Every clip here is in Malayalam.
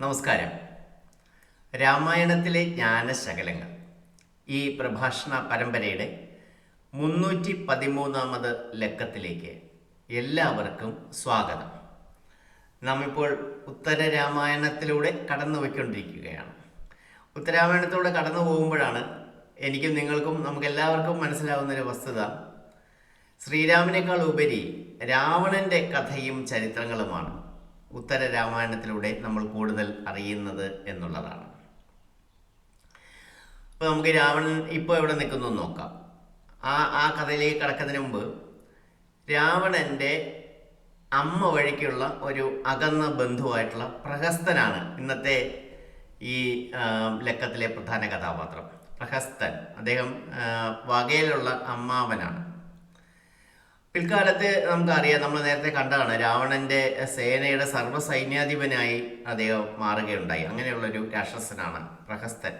നമസ്കാരം. രാമായണത്തിലെ ജ്ഞാനശകലങ്ങൾ. ഈ പ്രഭാഷണ പരമ്പരയുടെ മുന്നൂറ്റി പതിമൂന്നാമത് ലക്കത്തിലേക്ക് എല്ലാവർക്കും സ്വാഗതം. നാം ഇപ്പോൾ ഉത്തര രാമായണത്തിലൂടെ കടന്നു പോയിക്കൊണ്ടിരിക്കുകയാണ്. ഉത്തരാമായണത്തിലൂടെ കടന്നു പോകുമ്പോഴാണ് എനിക്കും നിങ്ങൾക്കും നമുക്ക് എല്ലാവർക്കും ഒരു വസ്തുത. ശ്രീരാമനേക്കാൾ ഉപരി രാവണന്റെ കഥയും ചരിത്രങ്ങളുമാണ്. ഉത്തര രാമായണത്തിലൂടെ നമ്മൾ കൂടുതൽ അറിയുന്നത് എന്നുള്ളതാണ്. അപ്പോൾ നമുക്ക് രാവണൻ ഇപ്പോൾ എവിടെ നിൽക്കുന്നു നോക്കാം. ആ ആ കഥയിലേക്ക് കടക്കുന്നതിന് മുമ്പ് രാവണന്റെ അമ്മ വഴിക്കുള്ള ഒരു അകന്ന ബന്ധുവായിട്ടുള്ള പ്രഹസ്തനാണ് ഇന്നത്തെ ഈ ലക്കത്തിലെ പ്രധാന കഥാപാത്രം. പ്രഹസ്തൻ. അദ്ദേഹം വകയിലുള്ള അമ്മാവനാണ്. പിൽക്കാലത്ത് നമുക്കറിയാം നമ്മൾ നേരത്തെ കണ്ടതാണ് രാവണന്റെ സേനയുടെ സർവസൈന്യാധിപനായി അദ്ദേഹം മാറുകയുണ്ടായി. അങ്ങനെയുള്ളൊരു രാക്ഷസനാണ് പ്രഹസ്തൻ.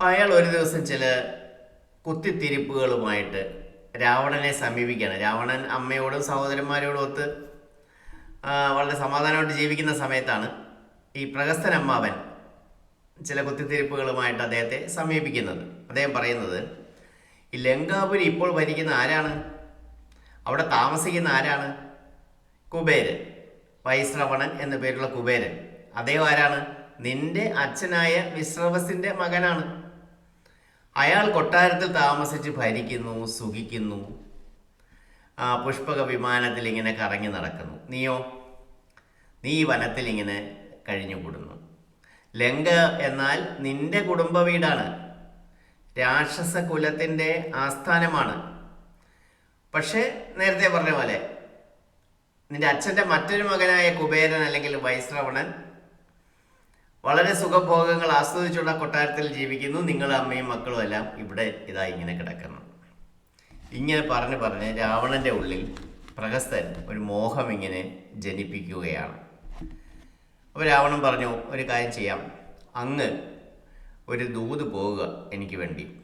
അയാൾ ഒരു ദിവസം ചില കുത്തിത്തിരിപ്പുകളുമായിട്ട് രാവണനെ സമീപിക്കുകയാണ്. രാവണൻ അമ്മയോടും സഹോദരന്മാരോടും ഒത്ത് വളരെ സമാധാനമായിട്ട് ജീവിക്കുന്ന സമയത്താണ് ഈ പ്രഹസ്തൻ അമ്മാവൻ ചില കുത്തിത്തിരിപ്പുകളുമായിട്ട് അദ്ദേഹത്തെ സമീപിക്കുന്നത്. അദ്ദേഹം പറയുന്നത് ഈ ലങ്കാപുരി ഇപ്പോൾ ഭരിക്കുന്ന ആരാണ്? അവിടെ താമസിക്കുന്ന ആരാണ്? കുബേരൻ. വൈശ്രവണൻ എന്ന പേരുള്ള കുബേരൻ. അദ്ദേഹം ആരാണ്? നിന്റെ അച്ഛനായ വിശ്രവസിന്റെ മകനാണ്. അയാൾ കൊട്ടാരത്തിൽ താമസിച്ച് ഭരിക്കുന്നു സുഖിക്കുന്നു. പുഷ്പക വിമാനത്തിൽ ഇങ്ങനെ കറങ്ങി നടക്കുന്നു. നീയോ? നീ വനത്തിൽ ഇങ്ങനെ കഴിഞ്ഞുകൂടുന്നു. ലങ്ക എന്നാൽ നിന്റെ കുടുംബ വീടാണ്. രാക്ഷസ കുലത്തിന്റെ ആസ്ഥാനമാണ്. പക്ഷേ നേരത്തെ പറഞ്ഞ പോലെ നിന്റെ അച്ഛന്റെ മറ്റൊരു മകനായ കുബേരൻ അല്ലെങ്കിൽ വൈശ്രവണൻ വളരെ സുഖഭോഗങ്ങൾ ആസ്വദിച്ചുള്ള കൊട്ടാരത്തിൽ ജീവിക്കുന്നു. നിങ്ങൾ അമ്മയും മക്കളും എല്ലാം ഇവിടെ ഇതാ ഇങ്ങനെ കിടക്കുന്നു. ഇങ്ങനെ പറഞ്ഞ് പറഞ്ഞ് രാവണന്റെ ഉള്ളിൽ പ്രഹസ്തൻ ഒരു മോഹം ഇങ്ങനെ ജനിപ്പിക്കുകയാണ്. അപ്പോൾ രാവണൻ പറഞ്ഞു ഒരു കാര്യം ചെയ്യാം. അങ്ങ് ഒരു ദൂത് പോവുക എനിക്ക് വേണ്ടി.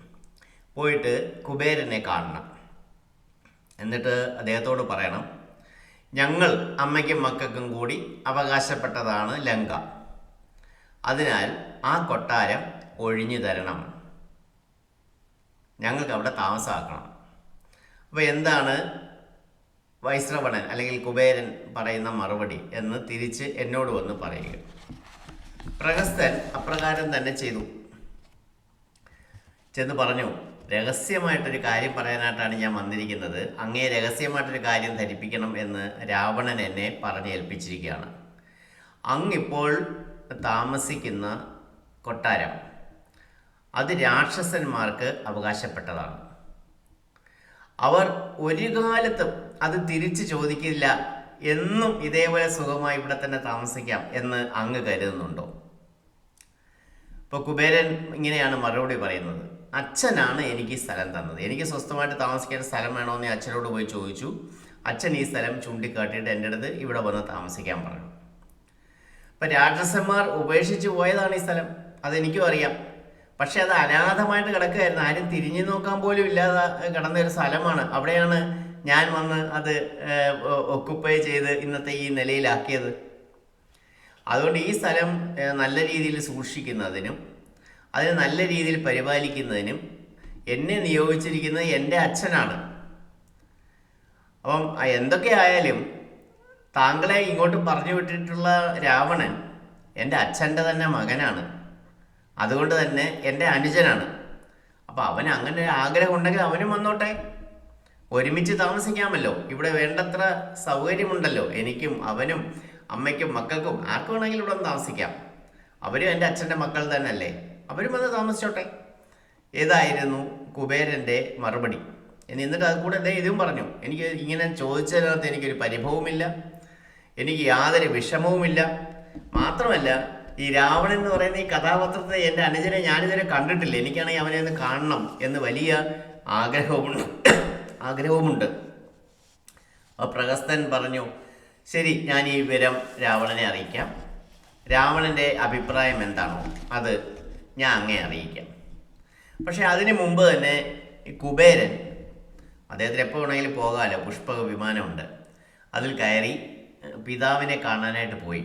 പോയിട്ട് കുബേരനെ കാണണം. എന്നിട്ട് അദ്ദേഹത്തോട് പറയണം ഞങ്ങൾ അമ്മയ്ക്കും മക്കൾക്കും കൂടി അവകാശപ്പെട്ടതാണ് ലങ്ക. അതിനാൽ ആ കൊട്ടാരം ഒഴിഞ്ഞു തരണം. ഞങ്ങൾക്ക് അവിടെ താമസമാക്കണം. അപ്പോൾ എന്താണ് വൈശ്രവണൻ അല്ലെങ്കിൽ കുബേരൻ പറയുന്ന മറുപടി എന്ന് തിരിച്ച് എന്നോട് വന്ന് പറയുക. പ്രഹസ്തൻ അപ്രകാരം തന്നെ ചെയ്തു. ചെന്ന് പറഞ്ഞു രഹസ്യമായിട്ടൊരു കാര്യം പറയാനായിട്ടാണ് ഞാൻ വന്നിരിക്കുന്നത്. അങ്ങേ രഹസ്യമായിട്ടൊരു കാര്യം ധരിപ്പിക്കണം എന്ന് രാവണൻ എന്നെ പറഞ്ഞ് ഏൽപ്പിച്ചിരിക്കുകയാണ് അങ്ങിപ്പോൾ താമസിക്കുന്ന കൊട്ടാരം അത് രാക്ഷസന്മാർക്ക് അവകാശപ്പെട്ടതാണ്. അവർ ഒരു കാലത്തും അത് തിരിച്ചു ചോദിക്കില്ല എന്നും ഇതേപോലെ സുഖമായി ഇവിടെ തന്നെ താമസിക്കാം എന്ന് അങ്ങ് കരുതുന്നുണ്ടോ? ഇപ്പോൾ കുബേരൻ ഇങ്ങനെയാണ് മറുപടി പറയുന്നത്. അച്ഛനാണ് എനിക്ക് ഈ സ്ഥലം തന്നത്. എനിക്ക് സ്വസ്ഥമായിട്ട് താമസിക്കാൻ സ്ഥലം വേണമെന്ന് അച്ഛനോട് പോയി ചോദിച്ചു. അച്ഛൻ ഈ സ്ഥലം ചൂണ്ടിക്കാട്ടിയിട്ട് എന്റെ അടുത്ത് ഇവിടെ വന്ന് താമസിക്കാൻ പറഞ്ഞു. അപ്പം രാക്ഷസന്മാർ ഉപേക്ഷിച്ച് പോയതാണ് ഈ സ്ഥലം. അതെനിക്കും അറിയാം. പക്ഷേ അത് അനാഥമായിട്ട് കിടക്കുകയായിരുന്നു. ആരും തിരിഞ്ഞു നോക്കാൻ പോലും ഇല്ലാതെ കിടന്ന ഒരു സ്ഥലമാണ്. അവിടെയാണ് ഞാൻ വന്ന് അത് ഒക്കുപ്പൈ ചെയ്ത് ഇന്നത്തെ ഈ നിലയിലാക്കിയത്. അതുകൊണ്ട് ഈ സ്ഥലം നല്ല രീതിയിൽ സൂക്ഷിക്കുന്നതിനും അതിനെ നല്ല രീതിയിൽ പരിപാലിക്കുന്നതിനും എന്നെ നിയോഗിച്ചിരിക്കുന്നത് എന്റെ അച്ഛനാണ്. അപ്പം എന്തൊക്കെ ആയാലും താങ്കളെ ഇങ്ങോട്ട് പറഞ്ഞു വിട്ടിട്ടുള്ള രാവണൻ എന്റെ അച്ഛന്റെ തന്നെ മകനാണ്. അതുകൊണ്ട് തന്നെ എന്റെ അനുജനാണ്. അപ്പോൾ അവന് അങ്ങനെ ഒരു ആഗ്രഹം ഉണ്ടെങ്കിൽ അവനും വന്നോട്ടെ. ഒരുമിച്ച് താമസിക്കാമല്ലോ. ഇവിടെ വേണ്ടത്ര സൗകര്യമുണ്ടല്ലോ. എനിക്കും അവനും അമ്മയ്ക്കും മക്കൾക്കും ആർക്ക് വേണമെങ്കിലും ഇവിടെ താമസിക്കാം. അവരും എന്റെ അച്ഛന്റെ മക്കൾ തന്നെയല്ലേ? അവരും വന്ന് താമസിച്ചോട്ടെ. ഏതായിരുന്നു കുബേരന്റെ മറുപടി? എന്നിട്ട് അത് കൂടെ ദേ ഇതും പറഞ്ഞു. എനിക്ക് ഇങ്ങനെ ചോദിച്ചതിനകത്ത് എനിക്കൊരു പരിഭവമില്ല എനിക്ക് യാതൊരു വിഷമവുമില്ല. മാത്രമല്ല ഈ രാവണൻ എന്ന് പറയുന്ന ഈ കഥാപാത്രത്തെ എന്റെ അനുജനെ ഞാനിതുവരെ കണ്ടിട്ടില്ല. എനിക്കാണെങ്കിൽ അവനെ ഒന്ന് കാണണം എന്ന് വലിയ ആഗ്രഹവുമുണ്ട്. ആഗ്രഹവുമുണ്ട്. അപ്പോൾ പ്രഗസ്തൻ പറഞ്ഞു ശരി ഞാൻ ഈ വിവരം രാവണനെ അറിയിക്കാം. രാവണന്റെ അഭിപ്രായം എന്താണോ? അത് ഞാൻ അങ്ങേ അറിയിക്കാം. പക്ഷെ അതിനു മുമ്പ് തന്നെ കുബേരൻ അദ്ദേഹത്തിന് എപ്പോൾ വേണമെങ്കിലും പോകാമല്ലോ പുഷ്പക വിമാനമുണ്ട്. അതിൽ കയറി പിതാവിനെ കാണാനായിട്ട് പോയി.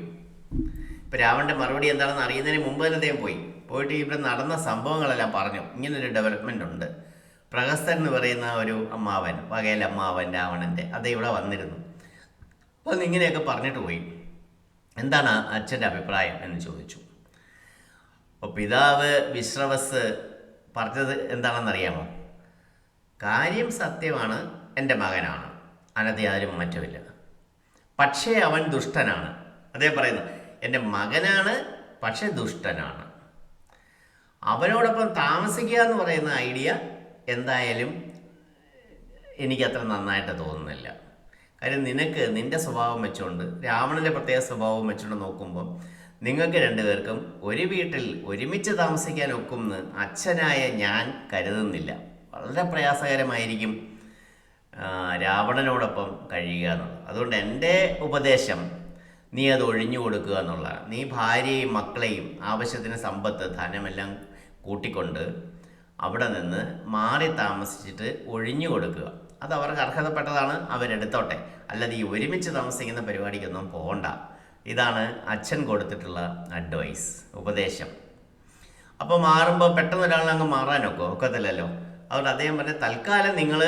ഇപ്പം ഇപ്പം രാവണന്റെ മറുപടി എന്താണെന്ന് അറിയുന്നതിന് മുമ്പ് തന്നെ അദ്ദേഹം പോയി. പോയിട്ട് ഇവിടെ നടന്ന സംഭവങ്ങളെല്ലാം പറഞ്ഞു. ഇങ്ങനൊരു ഡെവലപ്മെന്റ് ഉണ്ട്. പ്രഹസ്തൻ എന്ന് പറയുന്ന ഒരു അമ്മാവൻ വകയിൽ അമ്മാവൻ രാവണന്റെ അത് ഇവിടെ വന്നിരുന്നു. അപ്പോൾ ഇങ്ങനെയൊക്കെ പറഞ്ഞിട്ട് പോയി. എന്താണ് അച്ഛന്റെ അഭിപ്രായം എന്ന് ചോദിച്ചു. അപ്പോൾ പിതാവ് വിശ്രവസ് പറഞ്ഞത് എന്താണെന്നറിയാമോ? കാര്യം സത്യമാണ് എന്റെ മകനാണ്. അനധി യാതൊരു മാറ്റമില്ല. പക്ഷേ അവൻ ദുഷ്ടനാണ്. അതേ പറയുന്നു എന്റെ മകനാണ് പക്ഷേ ദുഷ്ടനാണ്. അവനോടൊപ്പം താമസിക്കുക എന്ന് പറയുന്ന ഐഡിയ എന്തായാലും എനിക്കത്ര നന്നായിട്ട് തോന്നുന്നില്ല. കാര്യം നിനക്ക് നിന്റെ സ്വഭാവം വെച്ചുകൊണ്ട് രാവണന്റെ പ്രത്യേക സ്വഭാവം വെച്ചുകൊണ്ട് നോക്കുമ്പോൾ നിങ്ങൾക്ക് രണ്ടുപേർക്കും ഒരു വീട്ടിൽ ഒരുമിച്ച് താമസിക്കാൻ ഒക്കുമെന്ന് അച്ഛനായ ഞാൻ കരുതുന്നില്ല. വളരെ പ്രയാസകരമായിരിക്കും രാവണനോടൊപ്പം കഴിയുക എന്നുള്ളത്. അതുകൊണ്ട് എന്റെ ഉപദേശം നീ അത് ഒഴിഞ്ഞു കൊടുക്കുക എന്നുള്ളതാണ്. നീ ഭാര്യയും മക്കളെയും ആവശ്യത്തിന് സമ്പത്ത് ധനമെല്ലാം കൂട്ടിക്കൊണ്ട് അവിടെ നിന്ന് മാറി താമസിച്ചിട്ട് ഒഴിഞ്ഞു കൊടുക്കുക. അത് അവർക്ക് അർഹതപ്പെട്ടതാണ് അവരെടുത്തോട്ടെ. അല്ലാതെ ഈ ഒരുമിച്ച് താമസിക്കുന്ന പരിപാടിക്കൊന്നും പോകണ്ട. ഇതാണ് അച്ഛൻ കൊടുത്തിട്ടുള്ള അഡ്വൈസ് ഉപദേശം. അപ്പോൾ മാറുമ്പോൾ പെട്ടെന്ന് ഒരാളെ അങ്ങ് മാറാനൊക്കെ? ഒക്കത്തില്ലല്ലോ. അതുകൊണ്ട് അദ്ദേഹം പറഞ്ഞ തൽക്കാലം നിങ്ങൾ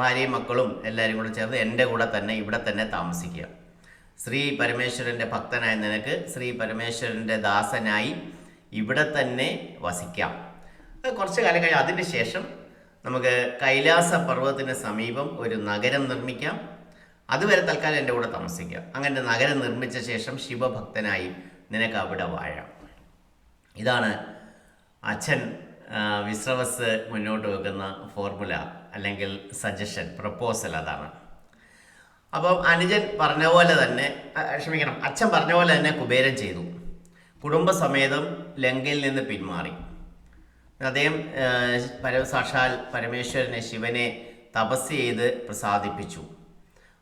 ഭാര്യയും മക്കളും എല്ലാവരും കൂടെ ചേർന്ന് എന്റെ കൂടെ തന്നെ ഇവിടെ തന്നെ താമസിക്കുക. ശ്രീ പരമേശ്വരന്റെ ഭക്തനായ നിനക്ക് ശ്രീ പരമേശ്വരന്റെ ദാസനായി ഇവിടെ തന്നെ വസിക്കാം. കുറച്ച് കാലം കഴിഞ്ഞ് അതിന് ശേഷം നമുക്ക് കൈലാസ പർവതത്തിന് സമീപം ഒരു നഗരം നിർമ്മിക്കാം. അതുവരെ തൽക്കാലം എന്റെ കൂടെ താമസിക്കുക അങ്ങനെ നഗരം നിർമ്മിച്ച ശേഷം ശിവഭക്തനായി നിനക്ക് അവിടെ വാഴാം. ഇതാണ് അച്ഛൻ വിശ്രവസ് മുന്നോട്ട് വെക്കുന്ന ഫോർമുല അല്ലെങ്കിൽ സജഷൻ പ്രപ്പോസൽ അതാണ്. അപ്പം അനുജൻ പറഞ്ഞ പോലെ തന്നെ ക്ഷമിക്കണം അച്ഛൻ പറഞ്ഞ പോലെ തന്നെ കുബേരൻ ചെയ്തു. കുടുംബസമേതം ലങ്കയിൽ നിന്ന് പിന്മാറി. അദ്ദേഹം പരസാക്ഷാൽ പരമേശ്വരനെ ശിവനെ തപസ് ചെയ്ത് പ്രസാദിപ്പിച്ചു.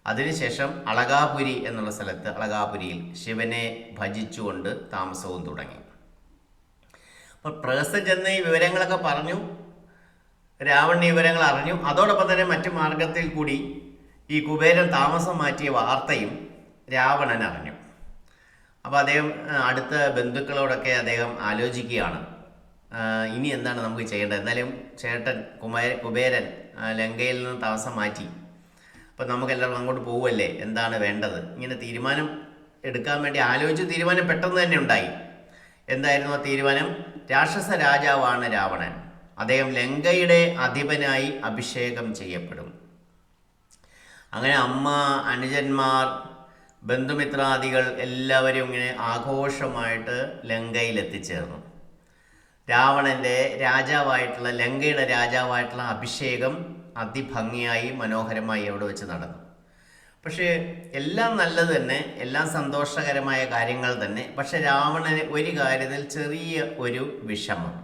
അതിനുശേഷം അളകാപുരി എന്നുള്ള സ്ഥലത്ത് അളകാപുരിയിൽ ശിവനെ ഭജിച്ചുകൊണ്ട് താമസവും തുടങ്ങി. അപ്പോൾ പ്രഹസൻ ചെന്ന് ഈ വിവരങ്ങളൊക്കെ പറഞ്ഞു. രാവണൻ ഈ വിവരങ്ങൾ അറിഞ്ഞു. അതോടൊപ്പം തന്നെ മറ്റു മാർഗത്തിൽ കൂടി ഈ കുബേരൻ താമസം മാറ്റിയ വാർത്തയും രാവണൻ അറിഞ്ഞു. അപ്പോൾ അദ്ദേഹം അടുത്ത ബന്ധുക്കളോടൊക്കെ അദ്ദേഹം ആലോചിക്കുകയാണ്. ഇനി എന്താണ് നമുക്ക് ചെയ്യേണ്ടത്? എന്നാലും ചേട്ടൻ കുമാര കുബേരൻ ലങ്കയിൽ നിന്ന് താമസം മാറ്റി. അപ്പം നമുക്ക് എല്ലാവർക്കും അങ്ങോട്ട് പോവുമല്ലേ എന്താണ് വേണ്ടത്? ഇങ്ങനെ തീരുമാനം എടുക്കാൻ വേണ്ടി ആലോചിച്ച് തീരുമാനം പെട്ടെന്ന് തന്നെ ഉണ്ടായി. എന്തായിരുന്നു ആ തീരുമാനം? രാക്ഷസ രാജാവാണ് രാവണൻ. അദ്ദേഹം ലങ്കയുടെ അധിപനായി അഭിഷേകം ചെയ്യപ്പെടും. അങ്ങനെ അമ്മ അനുജന്മാർ ബന്ധുമിത്രാദികൾ എല്ലാവരും ഇങ്ങനെ ആഘോഷമായിട്ട് ലങ്കയിൽ എത്തിച്ചേർന്നു രാവണന്റെ രാജാവായിട്ടുള്ള ലങ്കയുടെ രാജാവായിട്ടുള്ള അഭിഷേകം അതിഭംഗിയായി മനോഹരമായി അവിടെ വെച്ച് നടന്നു. പക്ഷേ എല്ലാം നല്ലത് തന്നെ എല്ലാം സന്തോഷകരമായ കാര്യങ്ങൾ തന്നെ പക്ഷെ രാവണന് ഒരു കാര്യത്തിൽ ചെറിയ ഒരു വിഷമം.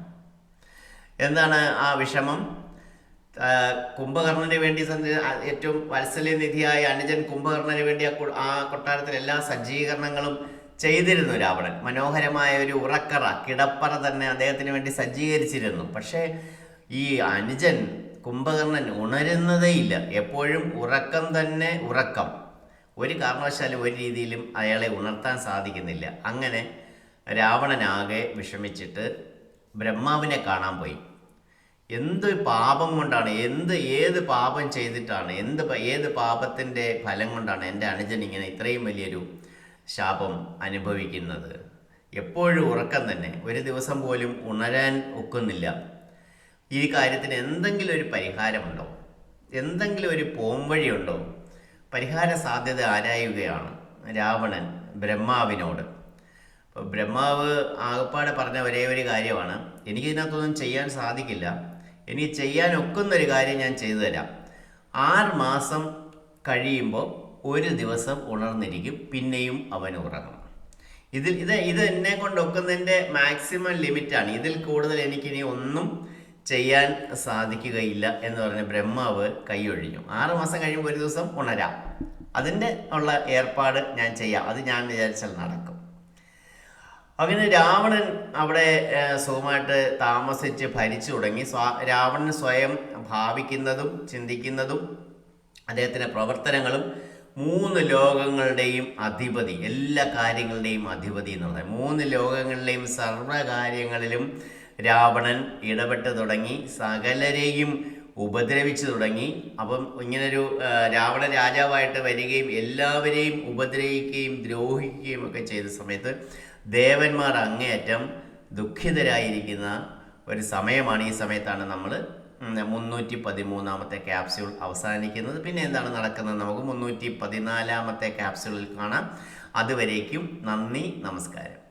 എന്താണ് ആ വിഷമം? കുംഭകർണന് വേണ്ടി ഏറ്റവും വാത്സല്യനിധിയായ അനുജൻ കുംഭകർണന് വേണ്ടി ആ കൊട്ടാരത്തിൽ എല്ലാ സജ്ജീകരണങ്ങളും ചെയ്തിരുന്നു രാവണൻ. മനോഹരമായ ഒരു ഉറക്കറ കിടപ്പറ തന്നെ അദ്ദേഹത്തിന് വേണ്ടി സജ്ജീകരിച്ചിരുന്നു. പക്ഷേ ഈ അനുജൻ കുംഭകർണൻ ഉണരുന്നതേയില്ല. എപ്പോഴും ഉറക്കം തന്നെ ഉറക്കം. ഒരു കാരണവശാലും ഒരു രീതിയിലും അയാളെ ഉണർത്താൻ സാധിക്കുന്നില്ല. അങ്ങനെ രാവണനാകെ വിഷമിച്ചിട്ട് ബ്രഹ്മാവിനെ കാണാൻ പോയി. എന്ത് പാപം കൊണ്ടാണ് എന്ത് ഏത് പാപം ചെയ്തിട്ടാണ് എന്ത് ഏത് പാപത്തിന്റെ ഫലം കൊണ്ടാണ് എന്റെ അനുജൻ ഇങ്ങനെ ഇത്രയും വലിയൊരു ശാപം അനുഭവിക്കുന്നത്? എപ്പോഴും ഉറക്കം തന്നെ. ഒരു ദിവസം പോലും ഉണരാൻ ഒക്കുന്നില്ല. ഈ കാര്യത്തിന് എന്തെങ്കിലും ഒരു പരിഹാരമുണ്ടോ? എന്തെങ്കിലും ഒരു പോംവഴിയുണ്ടോ? പരിഹാര സാധ്യത ആരായുകയാണ്? രാവണൻ ബ്രഹ്മാവിനോട്. അപ്പോൾ ബ്രഹ്മാവ് ആകപ്പാടെ പറഞ്ഞ ഒരേ ഒരു കാര്യമാണ്. എനിക്കിതിനകത്തൊന്നും ചെയ്യാൻ സാധിക്കില്ല. എനിക്ക് ചെയ്യാൻ ഒക്കുന്ന ഒരു കാര്യം ഞാൻ ചെയ്തു തരാം. ആറ് മാസം കഴിയുമ്പോൾ ഒരു ദിവസം ഉണർന്നിരിക്കും. പിന്നെയും അവൻ ഉറങ്ങും. ഇതിൽ ഇത് ഇത് എന്നെ കൊണ്ട് ഒക്കുന്നതിന്റെ മാക്സിമം ലിമിറ്റാണ്. ഇതിൽ കൂടുതൽ എനിക്കിനി ഒന്നും ചെയ്യാൻ സാധിക്കുകയില്ല എന്ന് പറഞ്ഞ് ബ്രഹ്മാവ് കൈയൊഴിഞ്ഞു. ആറ് മാസം കഴിയുമ്പോൾ ഒരു ദിവസം ഉണരാം. അതിന്റെ ഉള്ള ഏർപ്പാട് ഞാൻ ചെയ്യാം. അത് ഞാൻ വിചാരിച്ചാൽ നടക്കും. അങ്ങനെ രാവണൻ അവിടെ സുഖമായിട്ട് താമസിച്ച് ഭരിച്ചു തുടങ്ങി. രാവണൻ സ്വയം ഭാവിക്കുന്നതും ചിന്തിക്കുന്നതും അദ്ദേഹത്തിന്റെ പ്രവർത്തനങ്ങളും മൂന്ന് ലോകങ്ങളുടെയും അധിപതി എല്ലാ കാര്യങ്ങളുടെയും അധിപതി എന്ന് എന്നുള്ളത് മൂന്ന് ലോകങ്ങളിലെയും സർവകാര്യങ്ങളിലും രാവണൻ ഇടപെട്ട് തുടങ്ങി സകലരെയും ഉപദ്രവിച്ചു തുടങ്ങി. അപ്പം ഇങ്ങനൊരു രാവണ രാജാവായിട്ട് വരികയും എല്ലാവരെയും ഉപദ്രവിക്കുകയും ദ്രോഹിക്കുകയും ഒക്കെ ചെയ്ത സമയത്ത് ദേവന്മാർ അങ്ങേയറ്റം ദുഃഖിതരായിരിക്കുന്ന ഒരു സമയമാണ് ഈ സമയത്താണ് നമ്മൾ മുന്നൂറ്റി പതിമൂന്നാമത്തെ ക്യാപ്സ്യൂൾ അവസാനിക്കുന്നത്. പിന്നെ എന്താണ് നടക്കുന്നത് നമുക്ക് മുന്നൂറ്റി പതിനാലാമത്തെ ക്യാപ്സ്യൂളിൽ കാണാം. അതുവരേക്കും നന്ദി നമസ്കാരം.